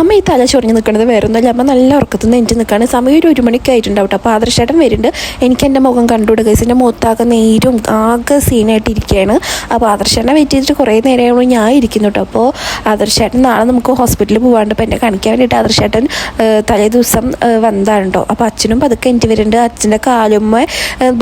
അമ്മ ഈ തല ചൊറിഞ്ഞ് നിൽക്കുന്നത് വേറെ ഒന്നുമല്ല അമ്മ നല്ല ഉറക്കത്തിൽ നിന്ന് എനിക്ക് നിൽക്കുകയാണ് സമയം ഒരു ഒരു മണിക്കായിട്ടുണ്ടാവും അപ്പോൾ ആദർശേട്ടൻ വരുന്നുണ്ട്. എനിക്ക് എന്റെ മുഖം കണ്ടുകൂടെ കേസ് എന്റെ മുഖത്താകെ നേരും ആകെ സീനായിട്ട് ഇരിക്കുകയാണ്. അപ്പോൾ ആദർശേട്ടനെ വെയിറ്റ് ചെയ്തിട്ട് കുറേ നേരമാണ് ഞാൻ ഇരിക്കുന്നു കേട്ടോ. അപ്പോൾ ആദർശേട്ടൻ നാളെ നമുക്ക് ഹോസ്പിറ്റലിൽ പോകാണ്ട് അപ്പോൾ എന്നെ കാണിക്കാൻ വേണ്ടിയിട്ട് ആദർശേട്ടൻ തലേ ദിവസം വന്നതാണ് കേട്ടോ. അപ്പോൾ അച്ഛനും പതുക്കെ എനിക്ക് വരുന്നുണ്ട് അച്ഛന്റെ കാലുമ്മ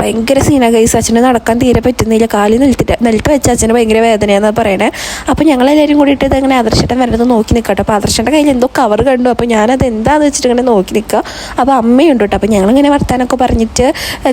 ഭയങ്കര സീനാ ഗൈസ് അച്ഛന് നടക്കാൻ തീരെ പറ്റുന്നില്ല. കാലിൽ നിലത്തിട്ട് നിലത്ത് വെച്ച അച്ഛന് ഭയങ്കര വേദനയാണെന്ന് പറയണേ. അപ്പോൾ ഞങ്ങളെല്ലാവരും കൂടിയിട്ട് ഇതങ്ങനെ ആദർശേട്ടൻ വരുന്നത് നോക്കി നിൽക്കട്ടെ അപ്പോൾ ആദർശന്റെ കയ്യിൽ എന്തോ കവർ കണ്ടു. അപ്പോൾ ഞാനത് എന്താന്ന് വെച്ചിട്ട് ഇങ്ങനെ നോക്കി നിൽക്കുക അപ്പോൾ അമ്മയുണ്ട് കേട്ടോ. അപ്പോൾ ഞങ്ങളിങ്ങനെ വർത്താനൊക്കെ പറഞ്ഞിട്ട്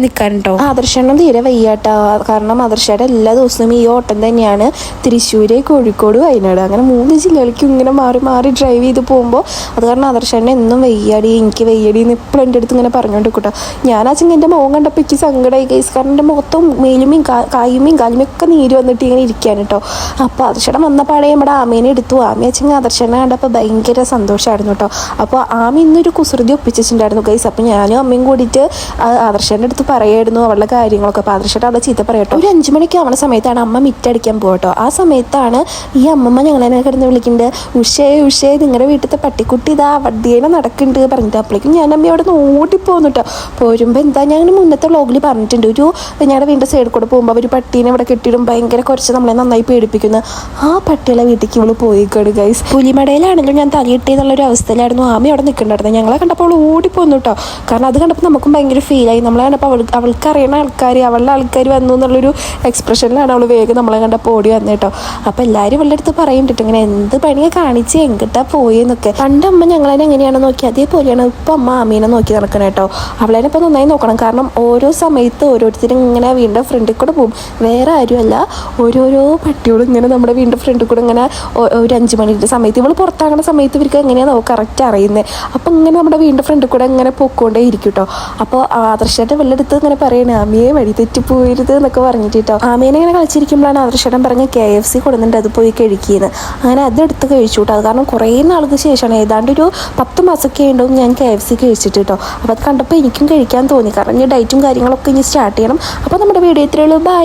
നിൽക്കാൻ കേട്ടോ ആദർശനം തീരെ വയ്യാട്ടോ. കാരണം ആദർശയുടെ എല്ലാ ദിവസവും ഈ ഓട്ടം തന്നെയാണ്. തൃശ്ശൂര് കോഴിക്കോട് വയനാട്. അങ്ങനെ മൂന്ന് ജില്ലകളിലേക്കും ഇങ്ങനെ മാറി മാറി ഡ്രൈവ് ചെയ്ത് പോകുമ്പോൾ അത് കാരണം ആദർശനെ എന്നും വെയ്യാടി എനിക്ക് വയ്യാടി എന്ന് ഇപ്പോഴും എന്റെ അടുത്ത് ഇങ്ങനെ പറഞ്ഞുകൊണ്ട് കേട്ടോ ഞാൻ ആ ചിങ്ങന്റെ മുഖം കണ്ടപ്പോൾ എനിക്ക് സങ്കടമായി കേസ് കാരണം എന്റെ മുഖത്തും മേലുമേയും കായുമീൻ കാലുമേയും ഒക്കെ നീര് വന്നിട്ട് ഇങ്ങനെ ഇരിക്കുകയാണ് കേട്ടോ അപ്പോൾ ആദർശയുടെ വന്ന പാടെ നമ്മുടെ ആമേനെ എടുത്തു. ആമയെ ചിങ്ങ ആദർശനെ കണ്ടപ്പോൾ ഭയങ്കര സന്തോഷമായിരുന്നു കേട്ടോ. അപ്പോൾ ആമി ഇന്നൊരു കുസൃതി ഒപ്പിച്ചിട്ടുണ്ടായിരുന്നു ഗൈസ് അപ്പോൾ ഞാനും അമ്മയും കൂടിയിട്ട് ആദർശേന്റെ അടുത്ത് പറയായിരുന്നു അവളുടെ കാര്യങ്ങളൊക്കെ. അപ്പോൾ ആദർശയുടെ അവളെ ചീത്ത പറയട്ടോ ഒരു അഞ്ച് മണിക്ക് ആവണ സമയത്താണ് അമ്മ മിറ്റടിക്കാൻ പോകട്ടോ ആ സമയത്താണ് ഈ അമ്മമ്മ ഞങ്ങളെന്നെ കിടന്ന് വിളിക്കുന്നുണ്ട് ഉഷേ ഉഷേ നിങ്ങളുടെ വീട്ടിലത്തെ പട്ടിക്കുട്ടി ഇതാ വണ്ടിയേനെ നടക്കുന്നുണ്ട് പറഞ്ഞിട്ട് അപ്പോഴേക്കും ഞാൻ അമ്മ അവിടെ നിന്ന് ഓടിപ്പോന്നു കേട്ടോ. പോരുമ്പോൾ എന്താ ഞാൻ മുന്നത്തെ വ്ളോഗിൽ പറഞ്ഞിട്ടുണ്ട്. ഒരു ഞങ്ങളുടെ വീടിന്റെ സൈഡിൽ കൂടെ പോകുമ്പോൾ ഒരു പട്ടീനെ ഇവിടെ കെട്ടിയിടും ഭയങ്കര കുറച്ച് നമ്മളെ നന്നായി പേടിപ്പിക്കുന്നു. ആ പട്ടികളെ വീട്ടിലേക്ക് ഇവൾ പോയിക്കാണ് ഗൈസ് പുലിമടയിലാണെങ്കിലും ഞാൻ തലയിട്ടേന്നുള്ള ഒരു അവസ്ഥയിലായിരുന്നു ആമി അവിടെ നിൽക്കുന്നുണ്ടായിരുന്നത് ഞങ്ങളെ കണ്ടപ്പോൾ അവൾ ഓടിപ്പോന്നു കേട്ടോ. കാരണം അത് കണ്ടപ്പോൾ നമുക്കും ഭയങ്കര ഫീലായി നമ്മളെ കണ്ടപ്പോൾ അവൾ അവൾക്ക് അറിയണ ആൾക്കാർ അവളുടെ ആൾക്കാർ വന്നു എന്നുള്ളൊരു എക്സ്പ്രഷനിലാണ് അവൾ വേഗം നമ്മളെ കണ്ടപ്പോൾ ഓടി വന്നത് കേട്ടോ. അപ്പോൾ എല്ലാവരും അവളുടെ അടുത്ത് പറയുന്നുണ്ട് ഇങ്ങനെ എന്ത് പണിയെ കാണിച്ച്? എങ്കിട്ടാ പോയെന്നൊക്കെ. പണ്ട് അമ്മ ഞങ്ങളെ എങ്ങനെയാണ് നോക്കി അതേപോലെയാണ് ഇപ്പം അമ്മ ആമീനെ നോക്കി നടക്കണം കേട്ടോ. അവളെ ഇപ്പം നന്നായി നോക്കണം. കാരണം ഓരോ സമയത്ത് ഓരോരുത്തരും ഇങ്ങനെ വീണ്ടും ഫ്രണ്ടിൽ കൂടെ പോകും വേറെ ആരുമല്ല. ഓരോരോ പട്ടികളും ഇങ്ങനെ നമ്മുടെ വീണ്ടും ഫ്രണ്ടിൽ കൂടെ ഇങ്ങനെ ഒരു അഞ്ച് മണിയുടെ സമയത്ത് ഇവൾ പുറത്താകുന്ന സമയത്ത് ഇവർക്ക് എങ്ങനെയാണ് നമുക്ക് കറക്റ്റ് അറിയുന്നത് അപ്പോൾ ഇങ്ങനെ നമ്മുടെ വീണ്ടും ഫ്രണ്ട് കൂടെ ഇങ്ങനെ പൊക്കോണ്ടേ ഇരിക്കും കേട്ടോ അപ്പോൾ ആദർശയുടെ വെള്ളെടുത്ത് ഇങ്ങനെ പറയണേ ആമിയെ വഴി തെറ്റി പോയിരുത് എന്നൊക്കെ പറഞ്ഞിട്ട് കേട്ടോ ആമേനെ ഇങ്ങനെ കളിച്ചിരിക്കുമ്പോഴാണ് ആദർശേട്ടൻ പറഞ്ഞ കെ എഫ് സി കൊടുക്കുന്നുണ്ട് അത് പോയി കഴിക്കുന്നത് അങ്ങനെ അതെടുത്ത് കഴിച്ചു കേട്ടോ അത് കാരണം കുറേ നാൾക്ക് ശേഷമാണ് ഏതാണ്ട് ഒരു പത്ത് മാസമൊക്കെ ഉണ്ടാവും ഞാൻ കെ എഫ് സി കഴിച്ചിട്ട് കേട്ടോ അപ്പോൾ അത് കണ്ടപ്പോൾ എനിക്കും കഴിക്കാൻ തോന്നി. കാരണം ഇനി ഡയറ്റും കാര്യങ്ങളൊക്കെ ഇനി സ്റ്റാർട്ട് ചെയ്യണം. അപ്പോൾ നമ്മുടെ വീഡിയോ ഇത്രയുള്ളൂ ബൈ